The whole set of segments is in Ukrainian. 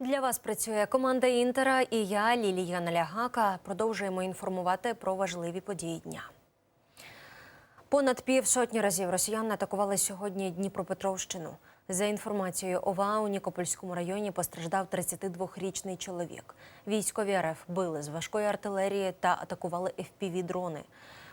Для вас працює команда Інтера і я, Лілія Налягака. Продовжуємо інформувати про важливі події дня. Понад півсотні разів росіяни атакували сьогодні Дніпропетровщину. За інформацією ОВА, у Нікопольському районі постраждав 32-річний чоловік. Військові РФ били з важкої артилерії та атакували FPV-дрони.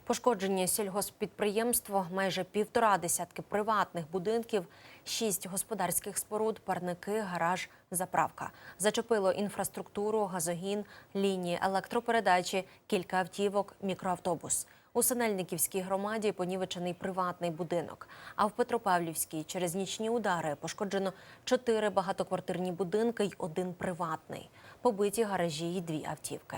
Пошкоджені сільгоспідприємство, майже півтора десятки приватних будинків, шість господарських споруд, парники, гараж, заправка. Зачепило інфраструктуру, газогін, лінії електропередачі, кілька автівок, мікроавтобус. У Синельниківській громаді понівечений приватний будинок. А в Петропавлівській через нічні удари пошкоджено чотири багатоквартирні будинки й один приватний. Побиті гаражі й дві автівки.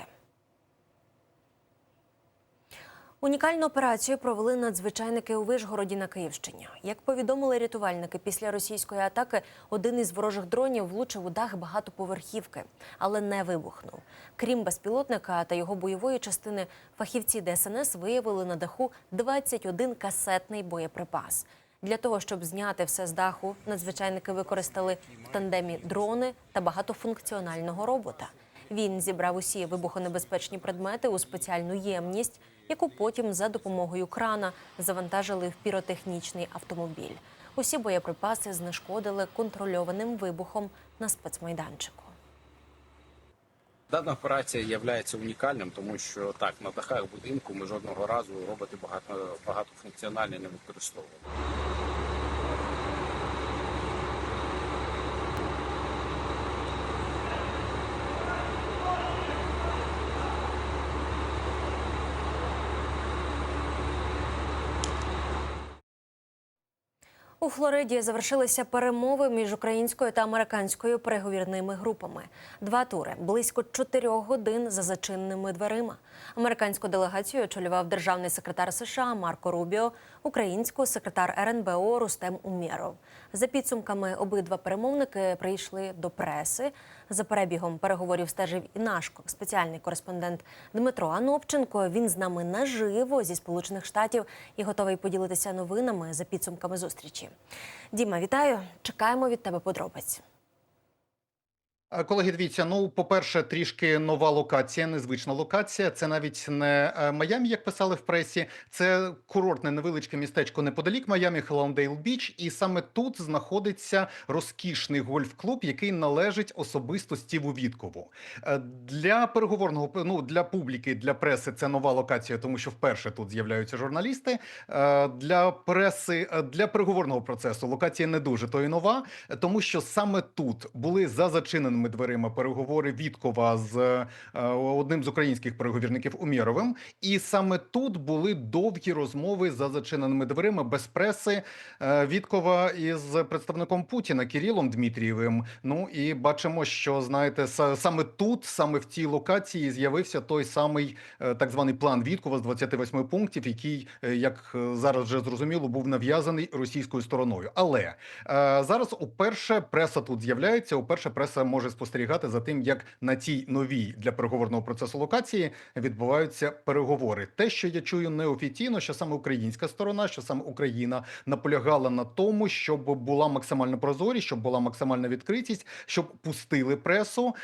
Унікальну операцію провели надзвичайники у Вишгороді на Київщині. Як повідомили рятувальники, після російської атаки один із ворожих дронів влучив у дах багатоповерхівки, але не вибухнув. Крім безпілотника та його бойової частини, фахівці ДСНС виявили на даху 21 касетний боєприпас. Для того, щоб зняти все з даху, надзвичайники використали в тандемі дрони та багатофункціонального робота. Він зібрав усі вибухонебезпечні предмети у спеціальну ємність, яку потім за допомогою крана завантажили в піротехнічний автомобіль. Усі боєприпаси знешкодили контрольованим вибухом на спецмайданчику. Дана операція є унікальним, тому що так на дахах будинку ми жодного разу роботи багато багатофункціональні не використовували. У Флориді завершилися перемови між українською та американською переговірними групами. Два тури близько чотирьох годин за зачиненими дверима. Американську делегацію очолював державний секретар США Марко Рубіо, українську секретар РНБО Рустем Умєров. За підсумками обидва перемовники прийшли до преси. За перебігом переговорів стежив і наш спеціальний кореспондент Дмитро Анопченко. Він з нами наживо зі Сполучених Штатів і готовий поділитися новинами за підсумками зустрічі. Діма, вітаю! Чекаємо від тебе подробиць. Е, Колеги, дивіться, ну, по-перше, трішки нова локація, незвична локація. Це навіть не е, Майамі, як писали в пресі. Це курортне невеличке містечко неподалік Майамі, Хеллоундейл Біч. І саме тут знаходиться розкішний гольф-клуб, який належить особисто Стіву Віткову. Е, Для переговорного ну, для публіки, для преси це нова локація, тому що вперше тут з'являються журналісти. Для преси, для переговорного процесу локація не дуже то і нова, тому що саме тут були за зачиненими дверима переговори Віткова з е, одним з українських переговірників Умєровим. І саме тут були довгі розмови за зачиненими дверима без преси е, Віткова із представником Путіна Кирилом Дмитрієвим. Ну і бачимо, що знаєте, саме тут, саме в цій локації, з'явився той самий е, так званий план Віткова з 28 пунктів, який, як зараз вже зрозуміло, був нав'язаний російською стороною. Але зараз уперше преса тут з'являється. Уперше преса може спостерігати за тим, як на цій новій для переговорного процесу локації відбуваються переговори. Те, що я чую неофіційно, що саме українська сторона, що саме Україна наполягала на тому, щоб була максимальна прозорість, щоб була максимальна відкритість, щоб пустили пресу.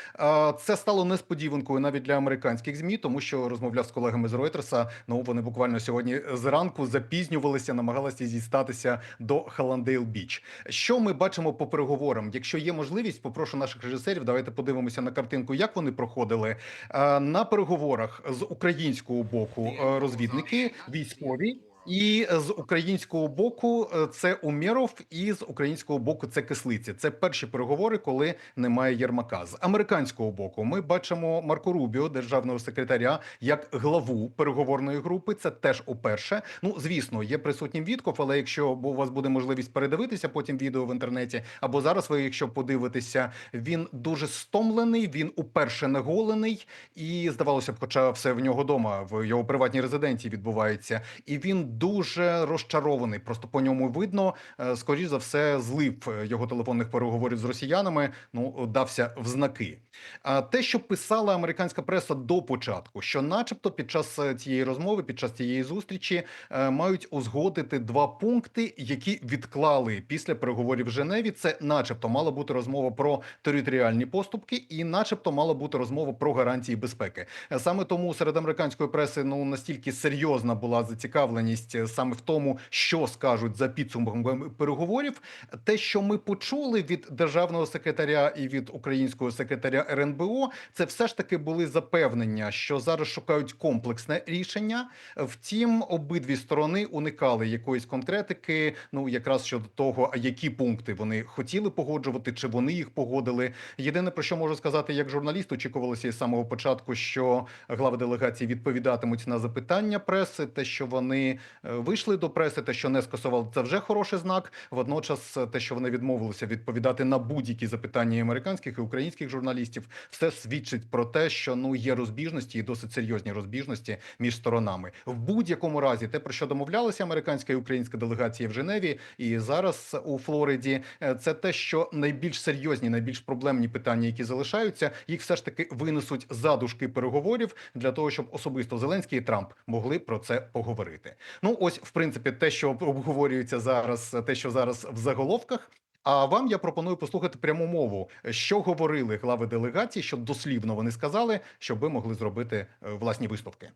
Це стало несподіванкою навіть для американських змі, тому що розмовляв з колегами з Ройтерса. Ну вони буквально сьогодні зранку запізнювалися, намагалися зістатися до Халандейл Біч. Що ми бачимо по переговорам? Якщо є можливість, попрошу наших режисерів. Давайте подивимося на картинку, як вони проходили Е, на переговорах з українського боку. е, Розвідники військові. І з українського боку е, це Умєров, і з українського боку це Кислиця. Це перші переговори, коли немає Єрмака. З американського боку ми бачимо Марко Рубіо, державного секретаря, як главу переговорної групи. Це теж уперше. Ну звісно, є присутнім Вітков, але якщо у вас буде можливість передивитися потім відео в інтернеті, або зараз ви, якщо подивитеся, він дуже стомлений, він уперше не голений, і здавалося б, хоча все в нього дома в його приватній резиденції відбувається, і він дуже розчарований. Просто по ньому видно. е, Скоріш за все, злив е, його телефонних переговорів з росіянами. Ну дався в знаки. А те, що писала американська преса до початку, що, начебто, під час е, цієї розмови, під час цієї зустрічі, мають узгодити два пункти, які відклали після переговорів в Женеві. Це, начебто, мала бути розмова про територіальні поступки, і, начебто, мала бути розмова про гарантії безпеки. Саме тому серед американської преси ну настільки серйозна була зацікавленість е, саме в тому, що скажуть за підсумками переговорів. Те, що ми почули від державного секретаря і від українського секретаря РНБО, це все ж таки були запевнення, що зараз шукають комплексне рішення. Втім, обидві сторони уникали якоїсь конкретики. Ну якраз щодо того, які пункти вони хотіли погоджувати, чи вони їх погодили. Єдине про що можу сказати, як журналіст, очікувалося із самого початку, що глави делегації відповідатимуть на запитання преси. Те, що вони вийшли до преси, те, що не скасували, це вже хороший знак. Водночас, е, те, що вони відмовилися відповідати на будь-які запитання американських і українських журналістів, все свідчить про те, що ну є розбіжності і досить серйозні розбіжності між сторонами. В будь-якому разі, те про що домовлялися американська і українська делегації в Женеві, і зараз у Флориді, е, це те, що найбільш серйозні, найбільш проблемні питання, які залишаються, їх все ж таки винесуть за дужки переговорів для того, щоб особисто Зеленський і Трамп могли про це поговорити. Ну ось, в принципі, те, що обговорюється зараз, те, що зараз в заголовках. А вам я пропоную послухати пряму мову, що говорили глави делегації, що дослівно вони сказали, щоб ви могли зробити е, власні висновки.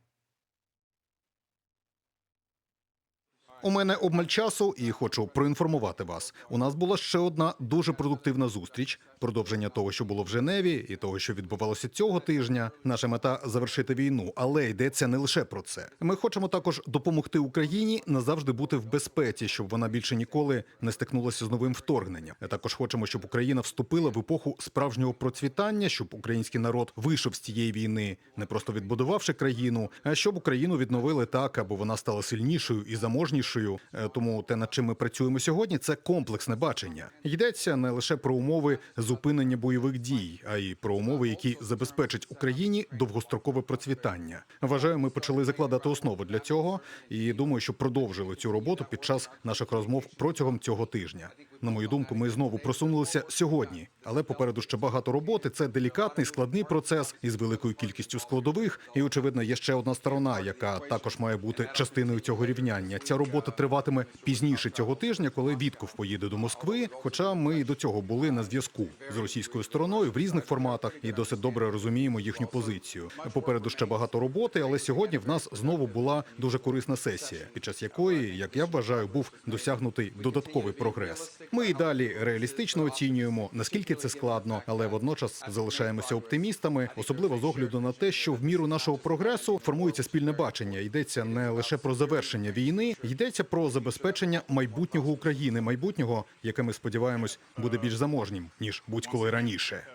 У мене обмаль часу, і хочу проінформувати вас. У нас була ще одна дуже продуктивна зустріч. Продовження того, що було в Женеві, і того, що відбувалося цього тижня. Наша мета завершити війну, але йдеться не лише про це. Ми хочемо також допомогти Україні назавжди бути в безпеці, щоб вона більше ніколи не стикнулася з новим вторгненням. Ми також хочемо, щоб Україна вступила в епоху справжнього процвітання, щоб український народ вийшов з цієї війни, не просто відбудувавши країну, а щоб Україну відновили так, аби вона стала сильнішою і заможнішою. Е, Тому те, над чим ми працюємо сьогодні, це комплексне бачення. Йдеться не лише про умови зупинення бойових дій, а й про умови, які забезпечать Україні довгострокове процвітання. Вважаю, ми почали закладати основи для цього, і думаю, що продовжили цю роботу під час наших розмов протягом цього тижня. На мою думку, ми знову просунулися сьогодні, але попереду ще багато роботи. Це делікатний складний процес із великою кількістю складових. І очевидно, є ще одна сторона, яка також має бути частиною цього рівняння. Ця робота триватиме пізніше цього тижня, коли Вітков поїде до Москви. Хоча ми і до цього були на зв'язку з російською стороною в різних форматах і досить добре розуміємо їхню позицію. Попереду ще багато роботи, але сьогодні в нас знову була дуже корисна сесія, під час якої, як я вважаю, був досягнутий додатковий прогрес. Ми і далі реалістично оцінюємо, наскільки це складно, але водночас залишаємося оптимістами, особливо з огляду на те, що в міру нашого прогресу формується спільне бачення. Йдеться не лише про завершення війни, йдеться про забезпечення майбутнього України, майбутнього, яке ми сподіваємось буде більш заможнім ніж будь-коли раніше.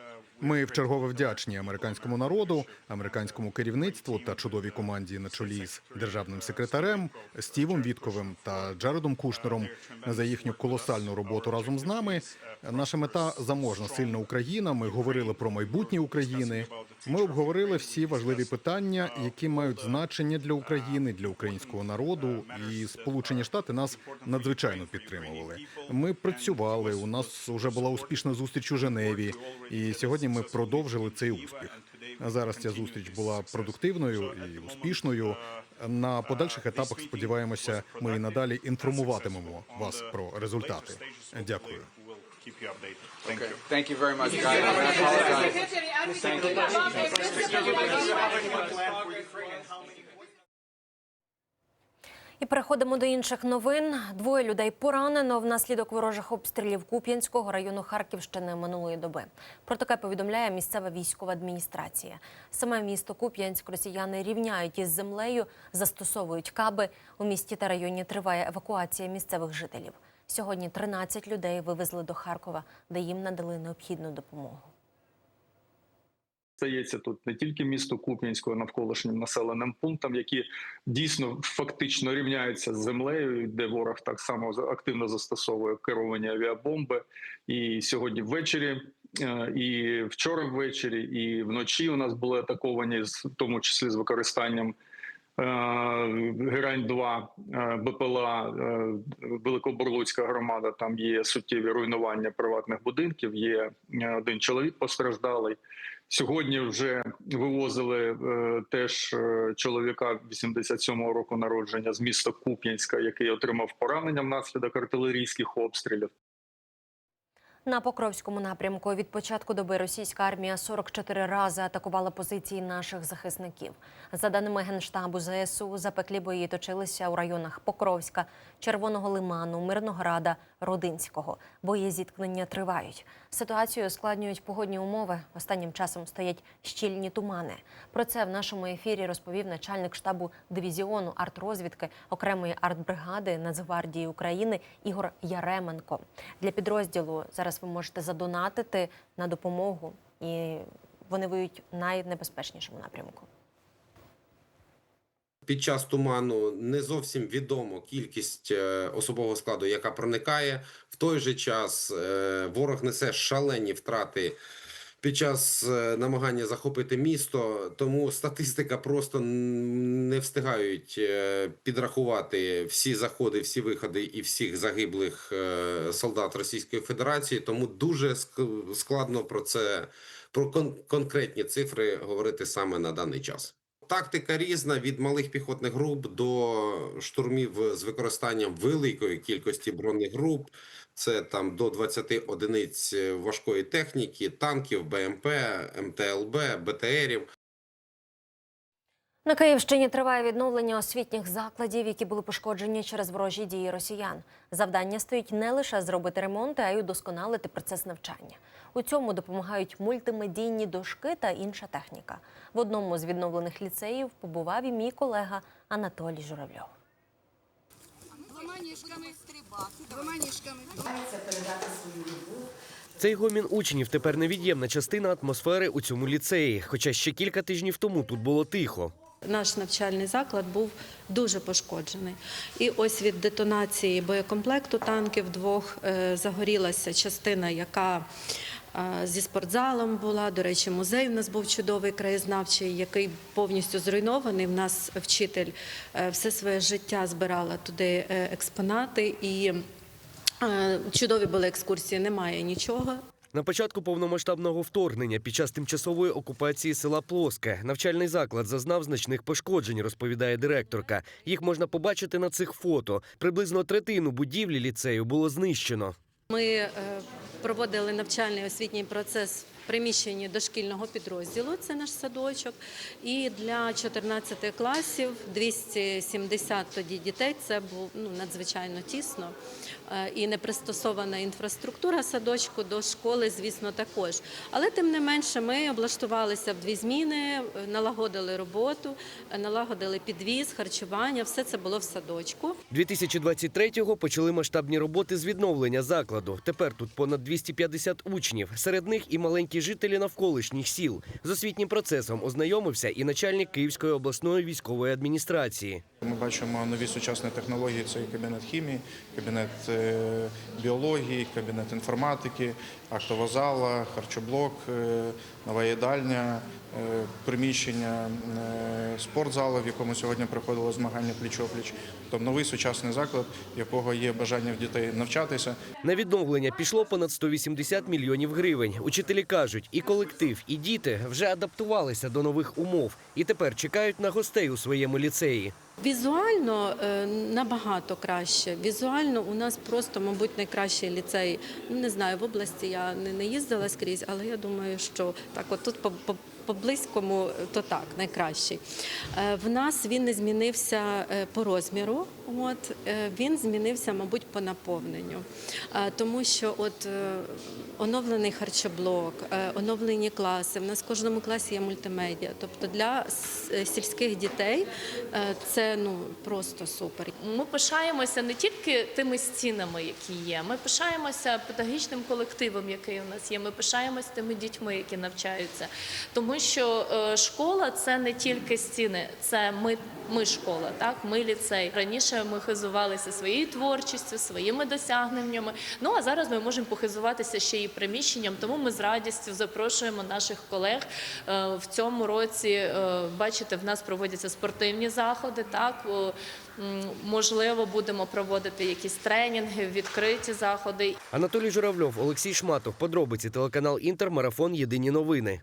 Ми вчергове вдячні американському народу, американському керівництву та чудовій команді на чолі з державним секретарем Стівом Вітковим та Джаредом Кушнером за їхню колосальну роботу разом з нами. Наша мета заможна сильна Україна. Ми говорили про майбутнє України. Ми обговорили всі важливі питання, які мають значення для України, для українського народу. І Сполучені Штати нас надзвичайно підтримували. Ми працювали. У нас вже була успішна зустріч у Женеві, і сьогодні ми продовжили цей успіх. Зараз ця зустріч була продуктивною і успішною. На подальших етапах сподіваємося, ми і надалі інформуватимемо вас про результати. Дякую. Keep you updated. Thank Okay. you. Thank you very much, guys. I apologize. І переходимо до інших новин. Двоє людей поранено внаслідок ворожих обстрілів Куп'янського району Харківщини минулої доби. Про таке повідомляє місцева військова адміністрація. Саме місто Куп'янськ росіяни рівняють із землею, застосовують каби. У місті та районі триває евакуація місцевих жителів. Сьогодні 13 людей вивезли до Харкова, де їм надали необхідну допомогу. Стається тут не тільки місто Куп'янського навколишнім населеним пунктам, які дійсно фактично рівняються з землею, де ворог так само активно застосовує керовані авіабомби. І сьогодні ввечері, е, і вчора ввечері, і вночі у нас були атаковані, в тому числі з використанням Герань 2 БПЛА е, Великоборлуцька громада. Там є суттєві руйнування приватних будинків. Є е, один чоловік постраждалий. Сьогодні вже вивозили е, теж е, чоловіка 87-го року народження з міста Куп'янська, який отримав поранення внаслідок артилерійських обстрілів. На Покровському напрямку від початку доби російська армія 44 рази атакувала позиції наших захисників. За даними генштабу ЗСУ, запеклі бої точилися у районах Покровська, Червоного Лиману, Мирнограда, Родинського. Бої зіткнення тривають. Ситуацію ускладнюють погодні умови. Останнім часом стоять щільні тумани. Про це в нашому ефірі розповів начальник штабу дивізіону артрозвідки окремої артбригади Нацгвардії України Ігор Яременко. Для підрозділу зараз ви можете задонатити на допомогу, і вони воюють найнебезпечнішому напрямку. Під час туману не зовсім відомо кількість е, особового складу, яка проникає. В той же час е, ворог несе шалені втрати під час е, намагання захопити місто. Тому статистика просто не встигають підрахувати всі заходи, всі виходи і всіх загиблих солдат Російської Федерації. Тому дуже складно про це про кон- конкретні цифри говорити саме на даний час. Тактика різна від малих піхотних груп до штурмів з використанням великої кількості бронегруп. Це там до 20 одиниць важкої техніки, танків, БМП, МТЛБ, БТРів. На Київщині триває відновлення освітніх закладів, які були пошкоджені через ворожі дії росіян. Завдання стоїть не лише зробити ремонти, а й удосконалити процес навчання. У цьому допомагають мультимедійні дошки та інша техніка. В одному з відновлених ліцеїв побував і мій колега Анатолій Журавльов. Двома ніжками стрибати, двома ніжками. Цей гомін учнів тепер невід'ємна частина атмосфери у цьому ліцеї. Хоча ще кілька тижнів тому тут було тихо. Наш навчальний заклад був дуже пошкоджений. І ось від детонації боєкомплекту танків двох е, загорілася частина, яка е, зі спортзалом була. До речі, музей в нас був чудовий краєзнавчий, який повністю зруйнований. В нас вчитель е, все своє життя збирала туди експонати і. Чудові були екскурсії, немає нічого. На початку повномасштабного вторгнення під час тимчасової окупації села Плоске навчальний заклад зазнав значних пошкоджень, розповідає директорка. Їх можна побачити на цих фото. Приблизно третину будівлі ліцею було знищено. Ми е, проводили навчальний освітній процес в приміщенні дошкільного підрозділу, це наш садочок. І для 14 класів 270 тоді дітей. Це був ну, надзвичайно тісно. Е, І не пристосована інфраструктура садочку до школи, звісно, також. Але тим не менше, ми облаштувалися в дві зміни, е, налагодили роботу, е, налагодили підвіз, харчування. Все це було в садочку. 2023-го почали масштабні роботи з відновлення закладу. Тепер тут понад 250 учнів. Серед них і маленькі жителі навколишніх сіл. З освітнім процесом ознайомився і начальник Київської обласної військової адміністрації. Ми бачимо нові сучасні технології. Це і кабінет хімії, кабінет е, біології, кабінет інформатики, актова зала, харчоблок, е, нова їдальня, е, приміщення спортзалу, в якому сьогодні проходило змагання пліч-опліч. Тобто новий сучасний заклад, якого є бажання в дітей навчатися. На відновлення пішло понад 180 мільйонів гривень. Учителі кажуть, і колектив, і діти вже адаптувалися до нових умов і тепер чекають на гостей у своєму ліцеї. Візуально е, набагато краще. Візуально у нас просто, мабуть, найкращий ліцей. Ну, Не знаю, в області я не, не їздила скрізь, але я думаю, що так, от тут по, по, по близькому, то так, найкращий. Е, В нас він не змінився е, по розміру, от е, він змінився, мабуть, по наповненню. Тому що от е, оновлений харчоблок, е, оновлені класи. В нас в кожному класі є мультимедіа. Тобто для сільських дітей це ну просто супер. Ми пишаємося не тільки тими стінами, які є. Ми пишаємося педагогічним колективом, який у нас є. Ми пишаємося тими дітьми, які навчаються. Тому що школа це не тільки стіни, це ми, ми школа, так ми ліцей. Раніше ми хизувалися своєю творчістю, своїми досягненнями. Ну а зараз ми можемо похизуватися ще і приміщенням. Тому ми з радістю запрошуємо наших колег Е, в цьому році. е, Бачите, в нас проводяться спортивні заходи. Так можливо, будемо проводити якісь тренінги, відкриті заходи. Анатолій Журавльов, Олексій Шматов. Подробиці телеканал Інтер. Марафон. Єдині новини.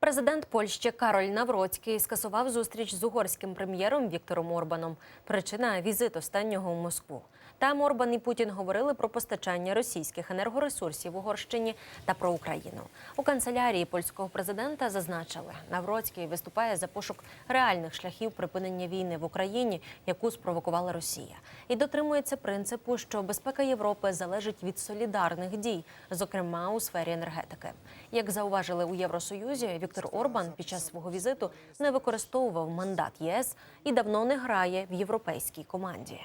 Президент Польщі Кароль Навроцький скасував зустріч з угорським прем'єром Віктором Орбаном. Причина візит останнього у Москву. Там Орбан і Путін говорили про постачання російських енергоресурсів Угорщині та про Україну. У канцелярії польського президента зазначили, Навроцький виступає за пошук реальних шляхів припинення війни в Україні, яку спровокувала Росія, і дотримується принципу, що безпека Європи залежить від солідарних дій, зокрема у сфері енергетики. Як зауважили у Євросоюзі, Віктор Орбан під час свого візиту не використовував мандат ЄС і давно не грає в європейській команді.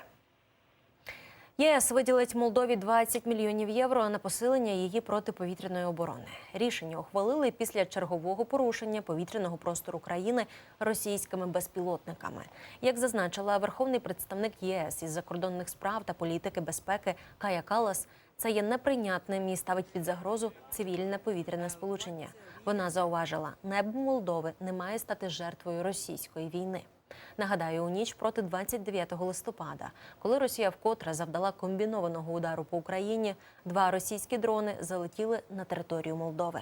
ЄС виділить Молдові 20 мільйонів євро на посилення її протиповітряної оборони. Рішення ухвалили після чергового порушення повітряного простору країни російськими безпілотниками. Як зазначила верховний представник ЄС із закордонних справ та політики безпеки Кая Калас, це є неприйнятним і ставить під загрозу цивільне повітряне сполучення. Вона зауважила, небо Молдови не має стати жертвою російської війни. Нагадаю, у ніч проти 29 листопада, коли Росія вкотре завдала комбінованого удару по Україні, два російські дрони залетіли на територію Молдови.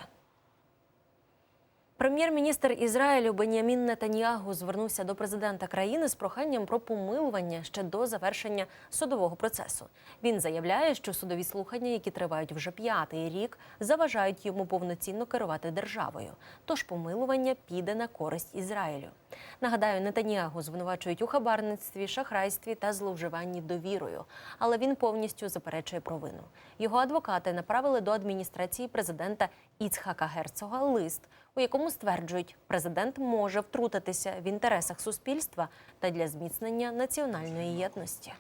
Прем'єр-міністр Ізраїлю Бенямін Нетаньягу звернувся до президента країни з проханням про помилування ще до завершення судового процесу. Він заявляє, що судові слухання, які тривають вже п'ятий рік, заважають йому повноцінно керувати державою. Тож помилування піде на користь Ізраїлю. Нагадаю, Нетаніагу звинувачують у хабарництві, шахрайстві та зловживанні довірою, але він повністю заперечує провину. Його адвокати направили до адміністрації президента Іцхака Герцога лист, у якому стверджують, президент може втрутитися в інтересах суспільства та для зміцнення національної єдності.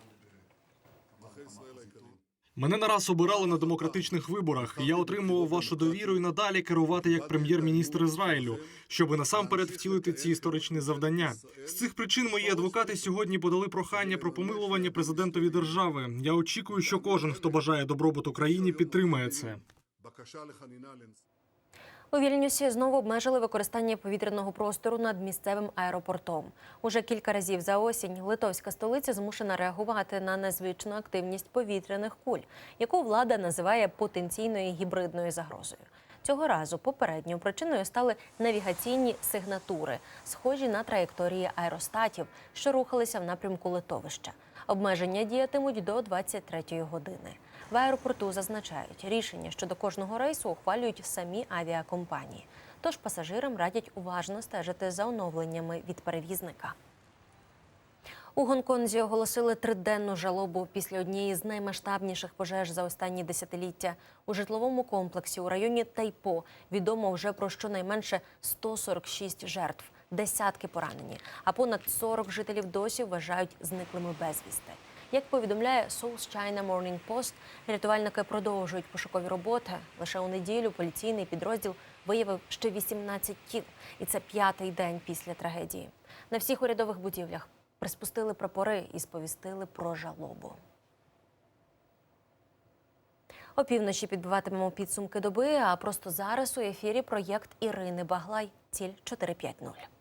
Мене не раз обирали на демократичних виборах. і Я отримував вашу довіру і надалі керувати як прем'єр-міністр Ізраїлю, щоби насамперед втілити ці історичні завдання. З цих причин мої адвокати сьогодні подали прохання про помилування президентові держави. Я очікую, що кожен, хто бажає добробут Україні, підтримає це. У Вільнюсі знову обмежили використання повітряного простору над місцевим аеропортом. Уже кілька разів за осінь литовська столиця змушена реагувати на незвичну активність повітряних куль, яку влада називає потенційною гібридною загрозою. Цього разу попередньою причиною стали навігаційні сигнатури, схожі на траєкторії аеростатів, що рухалися в напрямку литовища. Обмеження діятимуть до 23-ї години. В аеропорту зазначають, рішення щодо кожного рейсу ухвалюють самі авіакомпанії. Тож пасажирам радять уважно стежити за оновленнями від перевізника. У Гонконзі оголосили триденну жалобу після однієї з наймасштабніших пожеж за останні десятиліття. У житловому комплексі у районі Тайпо відомо вже про щонайменше 146 жертв, десятки поранені, а понад 40 жителів досі вважають зниклими безвісти. Як повідомляє South China Morning Post, рятувальники продовжують пошукові роботи. Лише у неділю поліційний підрозділ виявив ще 18 тіл, і це п'ятий день після трагедії. На всіх урядових будівлях приспустили прапори і сповістили про жалобу. Опівночі підбиватимемо підсумки доби. А просто зараз у ефірі проєкт Ірини Баглай. Ціль 450.